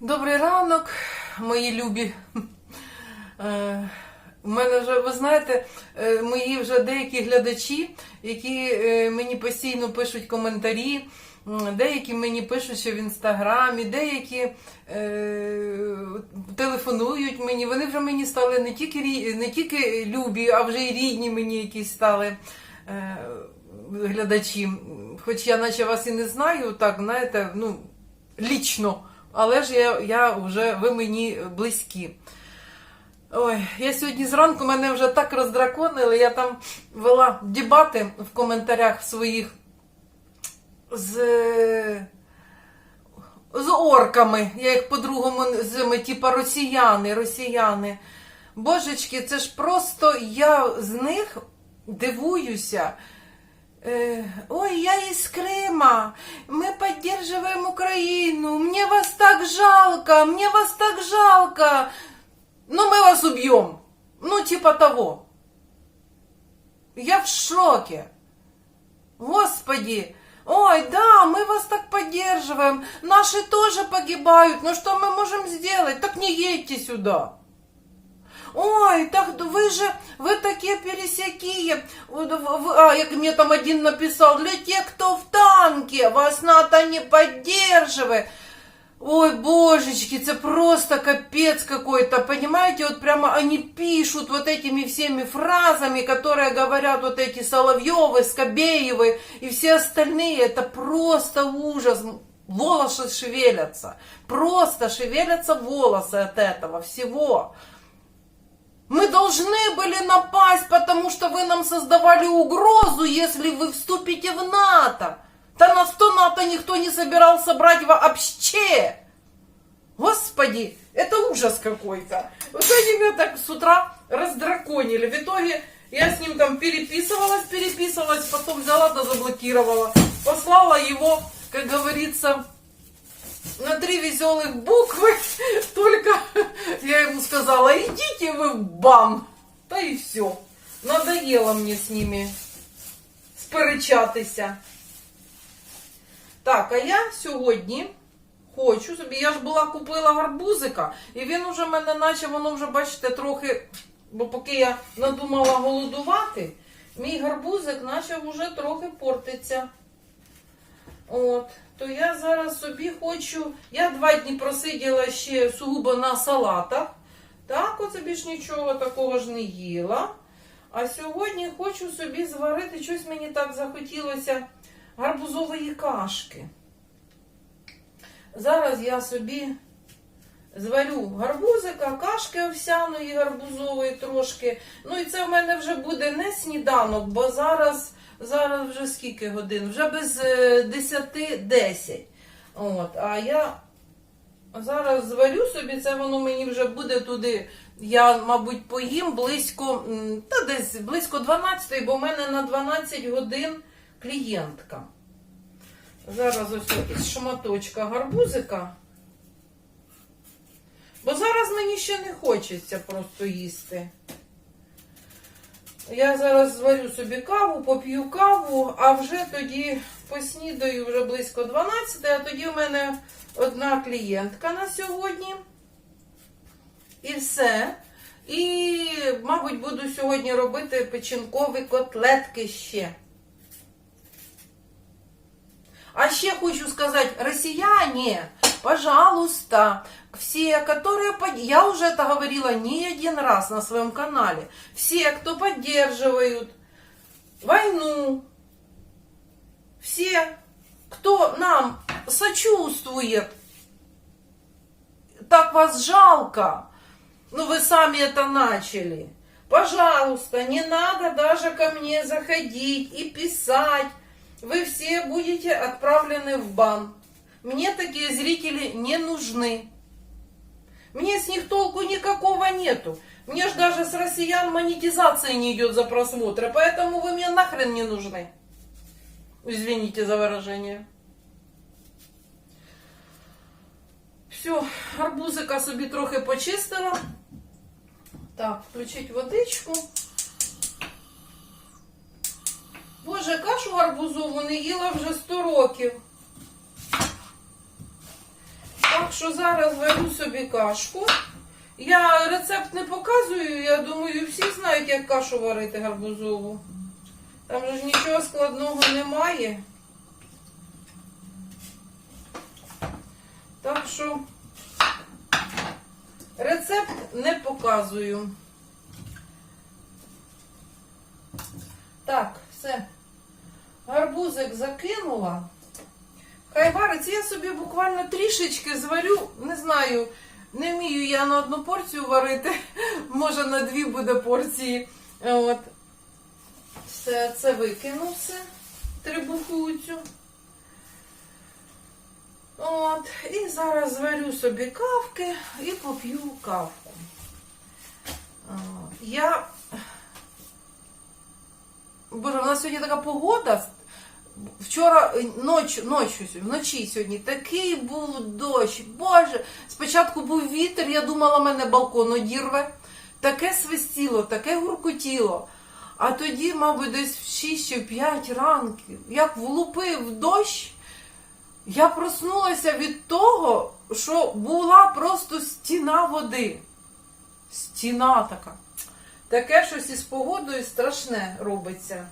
Добрий ранок, мої любі. Е, У мене вже, ви знаєте, е, мої вже деякі глядачі, які е, мені постійно пишуть коментарі, деякі мені пишуть, що в інстаграмі, деякі телефонують мені. Вони вже мені стали не тільки, не тільки любі, а вже й рідні мені якісь стали глядачі. Хоч я наче вас і не знаю, так, знаєте, ну, лічно. Але ж я, я вже ви мені близькі. Ой, я сьогодні зранку мене вже так роздраконили. Я там вела дебати в коментарях своїх з, з орками. Я їх по-другому з типа росіяни, росіяни. Божечки, це ж просто я з них дивуюся. Э, Ой, я из Крыма, мы поддерживаем Украину, мне вас так жалко, мне вас так жалко, ну мы вас убьем, ну типа того. Я в шоке. Господи, ой, да, мы вас так поддерживаем, наши тоже погибают, ну что мы можем сделать? Так не едьте сюда. Ой, так вы же, вы такие пересякие. А, як мне там один написал, для тех, кто в танке, вас НАТО не поддерживает. Ой, божечки, это просто капец какой-то, понимаете, вот прямо они пишут вот этими всеми фразами, которые говорят вот эти Соловьевы, Скобеевы и все остальные, это просто ужас, волосы шевелятся, просто шевелятся волосы от этого всего. Должны были напасть, потому что вы нам создавали угрозу, если вы вступите в НАТО. Да нас то НАТО никто не собирался брать вообще. Господи, это ужас какой-то. Вот они меня так с утра раздраконили. В итоге я с ним там переписывалась, переписывалась, потом взяла да заблокировала. Послала его, как говорится, на три веселых буквы, только я ему сказала, идите вы в бан. Та і все. Надоело мне с ними сперечатися. Так, а я сьогодні хочу собі, я ж була купила гарбузика, і він уже в мене, наче воно вже, бачите, трохи, бо поки я надумала голодувати, мій гарбузик наче вже трохи портиться. От, то я зараз собі хочу. Я два дні просиділа ще сугубо на салатах. Так, оце більш нічого такого ж не їла. А сьогодні хочу собі зварити, щось мені так захотілося гарбузової кашки. Зараз я собі зварю гарбузика, кашки овсяної, гарбузової трошки. Ну і це в мене вже буде не сніданок, бо зараз, зараз вже скільки годин? Вже без е, 10-10. От, а я зараз зварю собі, це воно мені вже буде туди. Я, мабуть, поїм близько, та десь близько 12, бо в мене на 12 годин клієнтка. Зараз ось із шматочка гарбузика. Бо зараз мені ще не хочеться просто їсти. Я зараз зварю собі каву, поп'ю каву, а вже тоді поснідаю вже близько 12, а тоді в мене одна клієнтка на сьогодні. І все. І, мабуть, буду сьогодні робити печінкові котлетки ще. А ще хочу сказать, россияне, пожалуйста, все, которые... Я уже это говорила не один раз на своем канале. Все, кто поддерживают войну, все, кто нам сочувствует, так вас жалко, ну вы сами это начали. Пожалуйста, не надо даже ко мне заходить и писать. Вы все будете отправлены в бан. Мне такие зрители не нужны. Мне с них толку никакого нету. Мне ж даже с россиян монетизация не идет за просмотры, поэтому вы мне нахрен не нужны. Извините за выражение. Все, арбузика собі трохи почистила. Так, включить водичку. Боже, кашу гарбузову не їла вже 100 років. Що зараз варю собі кашку. Я рецепт не показую, я думаю, всі знають, як кашу варити гарбузову. Там же ж нічого складного немає. Так що рецепт не показую. Так, все. Гарбузик закинула. Хай вариться, я собі буквально трішечки зварю, не знаю, не вмію я на одну порцію варити, може на дві буде порції. От. Все, це викину все, трибуху цю. От, і зараз зварю собі кавки і поп'ю кавку. Я. Боже, у нас сьогодні така погода. Вчора е, ноч, ночі, вночі сьогодні такий був дощ. Боже, спочатку був вітер, я думала, мене балкон одірве. Таке свистіло, таке гуркотіло. А тоді, мабуть, десь в 6 чи в 5 ранків, як влупив дощ, я проснулася від того, що була просто стіна води. Стіна така. Таке щось із погодою страшне робиться.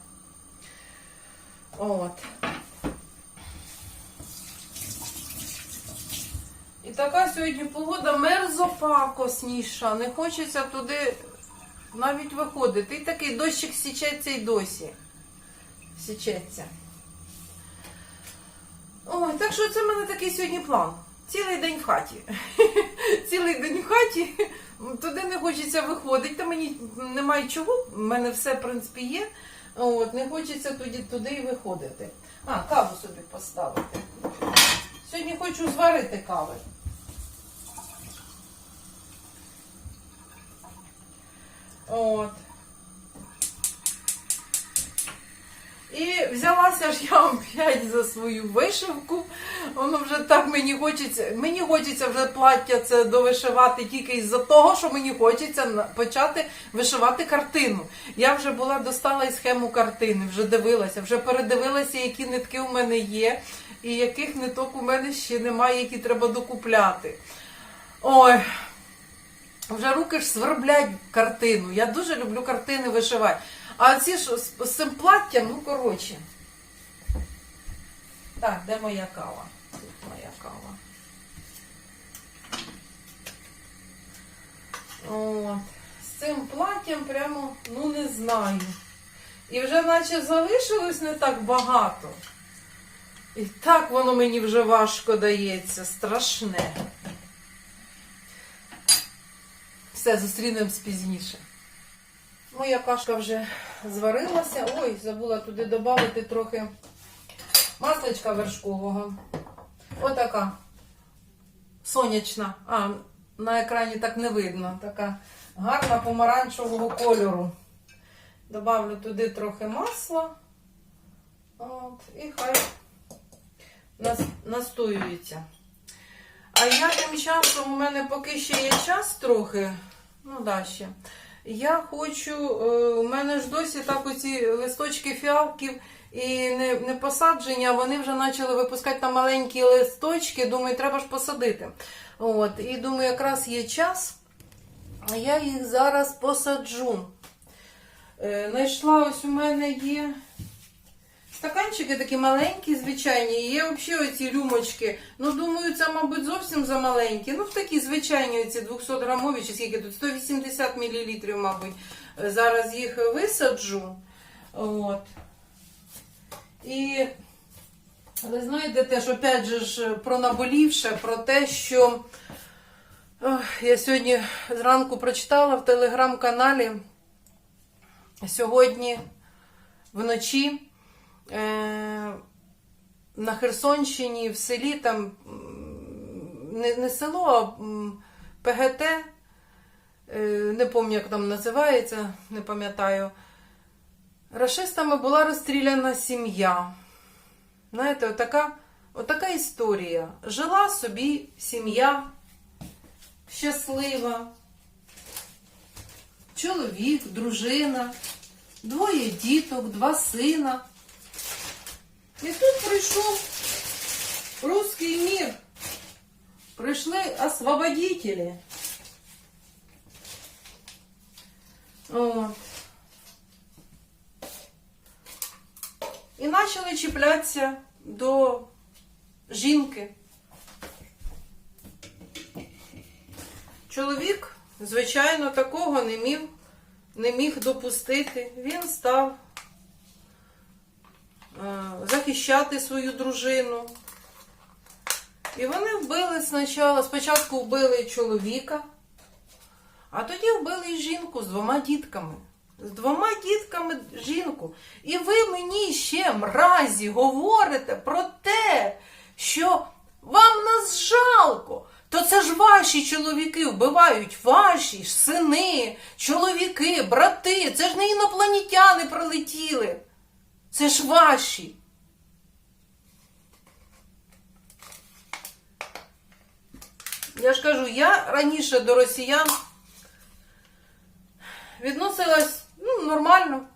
От. І така сьогодні погода мерзопакосніша. Не хочеться туди навіть виходити. І такий дощик січеться і досі. Січеться. Ой, так що це в мене такий сьогодні план. Цілий день в хаті. Цілий день в хаті. Туди не хочеться виходити, та мені немає чого. У мене все, в принципі, є. От, не хочеться туди, туди і виходити. А, каву собі поставити. Сьогодні хочу зварити кави. От. І взялася ж я опять за свою вишивку. Воно вже так мені хочеться. Мені хочеться вже плаття це довишивати тільки із-за того, що мені хочеться почати вишивати картину. Я вже була достала і схему картини, вже дивилася, вже передивилася, які нитки у мене є, і яких ниток у мене ще немає, які треба докупляти. Ой. Вже руки ж сверблять картину. Я дуже люблю картини вишивати. А ці ж з, цим платтям, ну коротше. Так, де моя кава? Тут моя кава. От. З цим платтям прямо, ну не знаю. І вже наче залишилось не так багато. І так воно мені вже важко дається, страшне. Все, зустрінемось пізніше. Моя кашка вже зварилася. Ой, забула туди додати трохи масличка вершкового. Отака сонячна. А, на екрані так не видно. Така гарна помаранчевого кольору. Добавлю туди трохи масла. От, і хай нас, настоюється. А я тим часом у мене поки ще є час трохи. Ну, да, ще. Я хочу, е, у мене ж досі так оці листочки фіалків і не, не посадження, вони вже почали випускати там маленькі листочки. Думаю, треба ж посадити. От, і думаю, якраз є час, я їх зараз посаджу. Е, Знайшла ось у мене є Стаканчики такі маленькі, звичайні, є взагалі оці рюмочки. Ну, думаю, це, мабуть, зовсім замаленькі. Ну, в такі звичайні оці 200 грамові, чи скільки тут, 180 мл, мабуть. Зараз їх висаджу. От. І ви знаєте теж, опять же, про наболівше, про те, що я сьогодні зранку прочитала в телеграм-каналі. Сьогодні вночі. Е, на Херсонщині в селі там не, не село, а ПГТ, е, не пам'ятаю, як там називається, не пам'ятаю. Рашистами була розстріляна сім'я. Знаєте, отака, отака історія. Жила собі сім'я щаслива, чоловік, дружина, двоє діток, два сина. І тут прийшов русський мір. Прийшли освободителі. От. І почали чіплятися до жінки. Чоловік, звичайно, такого не міг, не міг допустити. Він став захищати свою дружину. І вони вбили спочатку, спочатку вбили чоловіка, а тоді вбили і жінку з двома дітками. З двома дітками жінку. І ви мені ще, мразі, говорите про те, що вам нас жалко. То це ж ваші чоловіки вбивають, ваші сини, чоловіки, брати. Це ж не інопланетяни прилетіли. Це ж ваші. Я ж кажу, я раніше до росіян відносилась ну, нормально.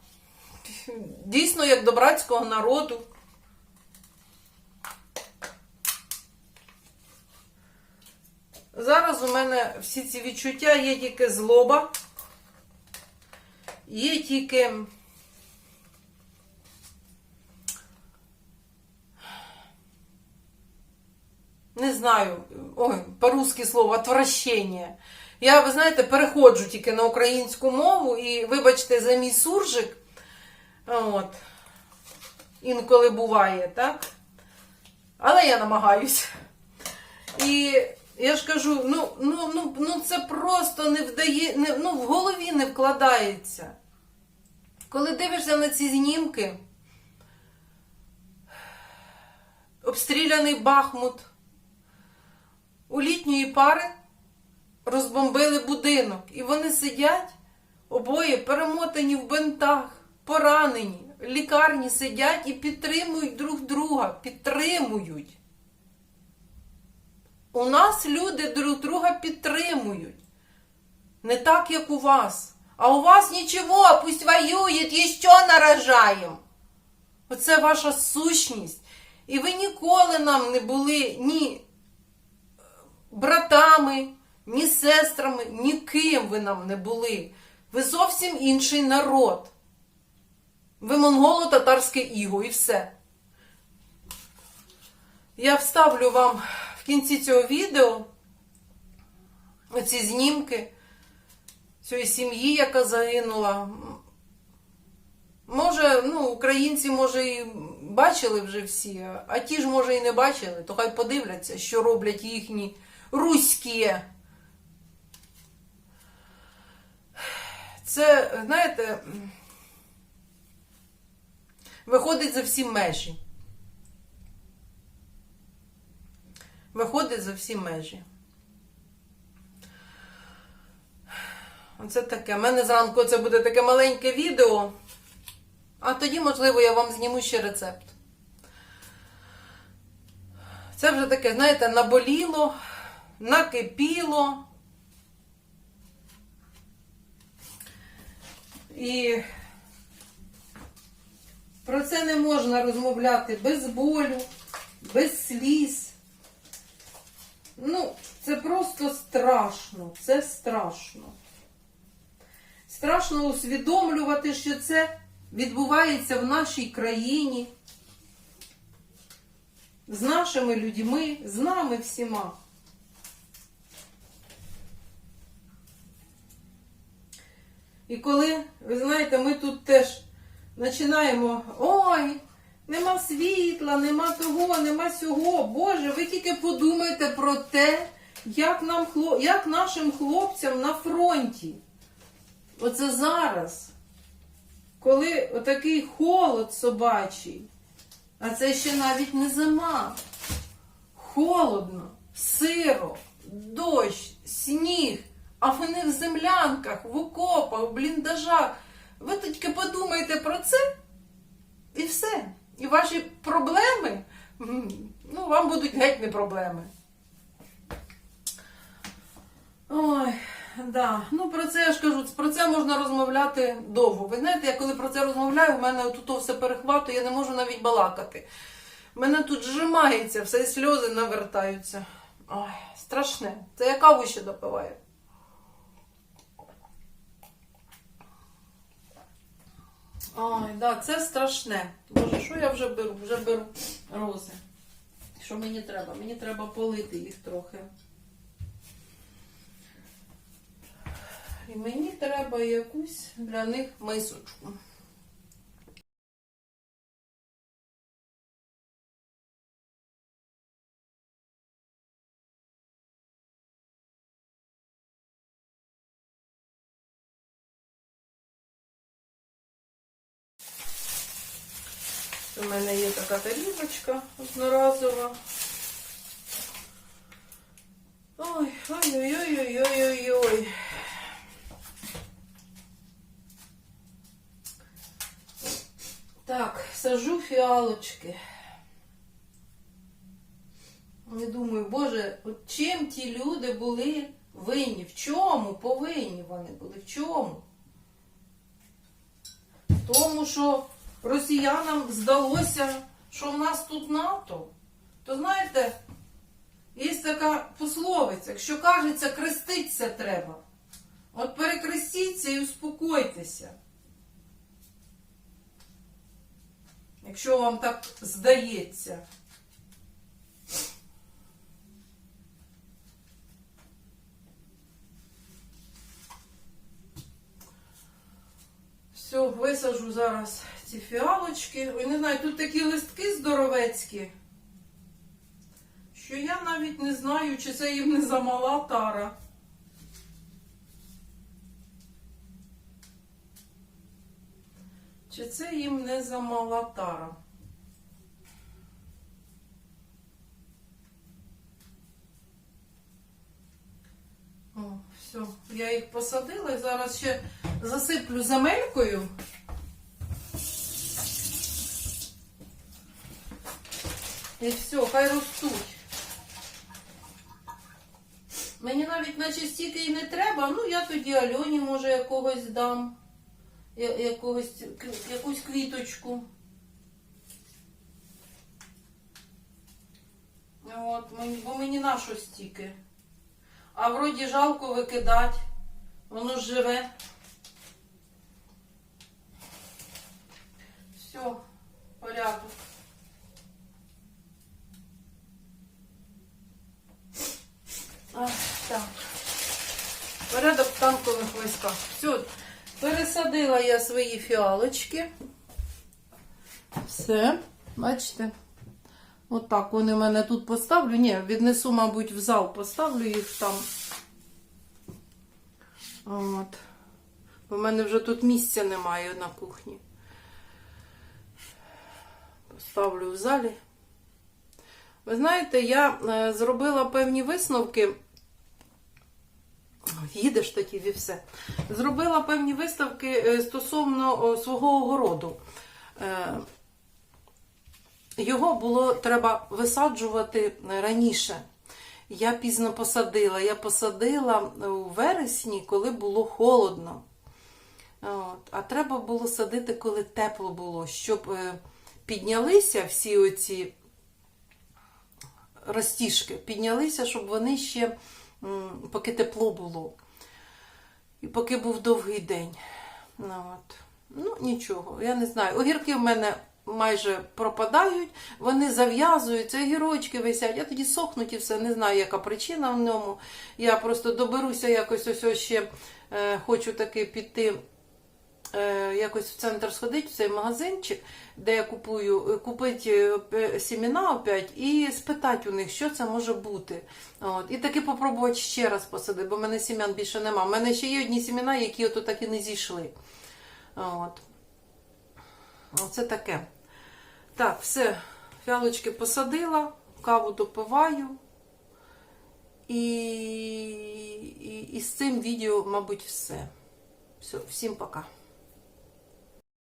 Дійсно, як до братського народу. Зараз у мене всі ці відчуття є тільки злоба, є тільки. Не знаю, ой, по-русски слово отвращення. Я, ви знаєте, переходжу тільки на українську мову і, вибачте, за мій суржик. От. Інколи буває, так? Але я намагаюся. І я ж кажу, ну, ну, ну, ну це просто не вдає, не, ну, в голові не вкладається. Коли дивишся на ці знімки, обстріляний Бахмут, у літньої пари розбомбили будинок, і вони сидять обоє перемотані в бинтах, поранені, в лікарні сидять і підтримують друг друга, підтримують. У нас люди друг друга підтримують. Не так, як у вас. А у вас нічого, пусть воюють, ще нарожаємо. Оце ваша сущність. І ви ніколи нам не були ні братами, ні сестрами, ніким ви нам не були. Ви зовсім інший народ. Ви монголо-татарське іго і все. Я вставлю вам в кінці цього відео оці знімки цієї сім'ї, яка загинула. Може, ну, українці, може, і бачили вже всі, а ті ж, може, і не бачили, то хай подивляться, що роблять їхні руські. Це, знаєте, виходить за всі межі. Виходить за всі межі. Оце таке. У мене зранку це буде таке маленьке відео. А тоді, можливо, я вам зніму ще рецепт. Це вже таке, знаєте, наболіло, накипіло. І про це не можна розмовляти без болю, без сліз. Ну, це просто страшно. Це страшно. Страшно усвідомлювати, що це відбувається в нашій країні, з нашими людьми, з нами всіма. І коли, ви знаєте, ми тут теж починаємо, ой, нема світла, нема того, нема сього. Боже, ви тільки подумайте про те, як, нам, як нашим хлопцям на фронті. Оце зараз, коли отакий холод собачий, а це ще навіть не зима. Холодно, сиро, дощ, сніг, а вони в землянках, в окопах, в бліндажах. Ви тільки подумайте про це і все. І ваші проблеми, ну, вам будуть геть не проблеми. Ой, да. Ну про це я ж кажу, про це можна розмовляти довго. Ви знаєте, я коли про це розмовляю, в мене тут все перехватує, я не можу навіть балакати. Мене тут зжимається, все і сльози навертаються. Ой, страшне. Це я каву ще допиваю. Ой, да, це страшне. Боже, що я вже беру? Вже беру рози. Що мені треба? Мені треба полити їх трохи. І мені треба якусь для них мисочку. У мене є така тарілочка одноразова. Ой, ой-ой-ой-ой-ой-ой. Так, сажу фіалочки. Не думаю, боже, от чим ті люди були винні? В чому повинні вони були? В чому? В тому, що росіянам здалося, що в нас тут НАТО. То знаєте, є така пословиця, якщо кажеться, креститься треба. От перекрестіться і успокойтеся. Якщо вам так здається. Все, висаджу зараз ці фіалочки. Ой, не знаю, тут такі листки здоровецькі, що я навіть не знаю, чи це їм не замала тара. Чи це їм не замала тара? О, все, я їх посадила і зараз ще засиплю земелькою. І все, хай ростуть. Мені навіть наче стільки і не треба, ну я тоді Альоні може якогось дам. Якогось, якусь квіточку. От, бо мені на що стільки. А вроді жалко викидати. Воно живе. Все, порядок. А, так. Порядок в танкових військах. Все, пересадила я свої фіалочки. Все, бачите? Отак вони в мене тут поставлю. Ні, віднесу, мабуть, в зал, поставлю їх там. От. В мене вже тут місця немає на кухні. Поставлю в залі. Ви знаєте, я е, зробила певні висновки. Їдеш тоді і все. Зробила певні виставки е, стосовно свого огороду. Е, Його було треба висаджувати раніше. Я пізно посадила. Я посадила у вересні, коли було холодно. От. А треба було садити, коли тепло було, щоб е, піднялися всі оці розтіжки, піднялися, щоб вони ще, поки тепло було. І поки був довгий день. Ну, от. ну нічого, я не знаю. Огірки в мене майже пропадають, вони зав'язуються, огірочки висять, я тоді сохнуть і все, не знаю, яка причина в ньому. Я просто доберуся якось ось ще е, хочу таки піти. Е, Якось в центр сходити, в цей магазинчик, де я купую, купити сімена опять і спитати у них, що це може бути. От. І таки попробувати ще раз посадити, бо в мене сім'ян більше нема. У мене ще є одні сімена, які ото так і не зійшли. От. Оце таке. Так, все, фіалочки посадила, каву допиваю. І, і, і з цим відео, мабуть, все. Все, всім пока.